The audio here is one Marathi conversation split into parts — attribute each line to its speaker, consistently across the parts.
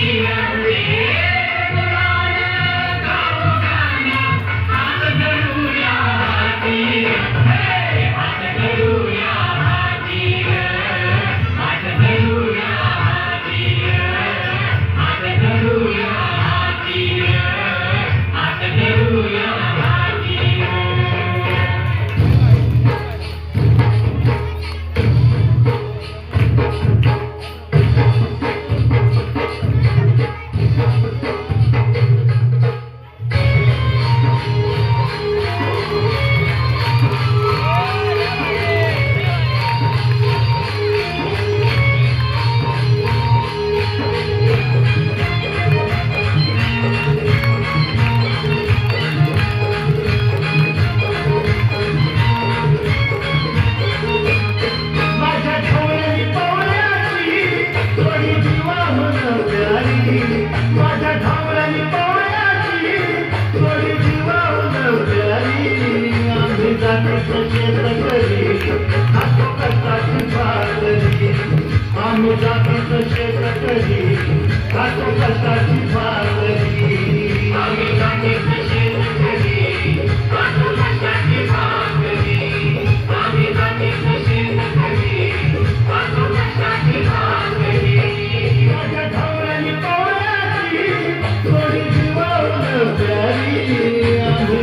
Speaker 1: Amen. आम्ही जातीचं शेत करी कष्टाची भाकरी आम्ही जातीचं शेत करी कष्टाची आम्ही कष्टाची माझ्या थोडी प्यारी आम्ही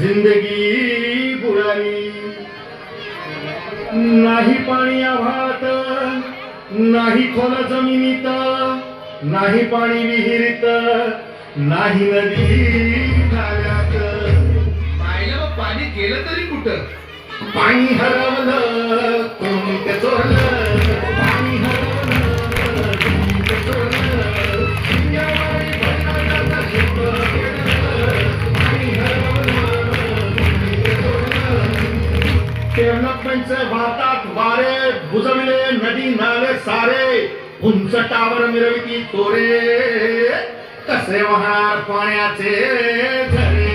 Speaker 1: जिंदगी बुडाली नाही पाणी आभात नाही खोल जमिनीत नाही पाणी विहिरीत नाही नदी नाल्यात
Speaker 2: पाहिलं पाणी गेलं तरी कुठं
Speaker 1: पाणी हरवलं कोणी ते चोरलं पाणी हरवलं कोणी ते चोरलं शिंग्यावारी भरणाऱ्याचा शिंग गेलं. पाणी हरवलं कोणी ते चोरलं. डेव्हलपमेंटचे भारतात वारे बुजविले नदी नाले सारे उंच टावर मिरविती तोरे कसे वाहणार पाण्याचे झरे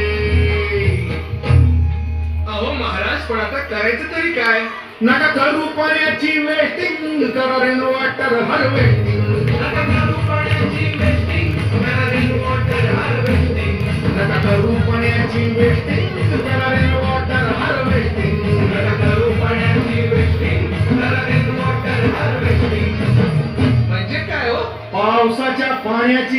Speaker 2: अहो महाराज पण आता करायचं तरी काय?
Speaker 1: नका करू पाण्याची वेस्टिंग करा रेन वॉटर नका करू पाण्याची वेस्टिंग करा रेन वॉटर नका करू पाण्याची वेस्टिंग करा रेन वॉटर नका करू पाण्याची वेस्टिंग करा रेन वॉटर
Speaker 2: म्हणजे काय हो?
Speaker 1: पावसाच्या पाण्याची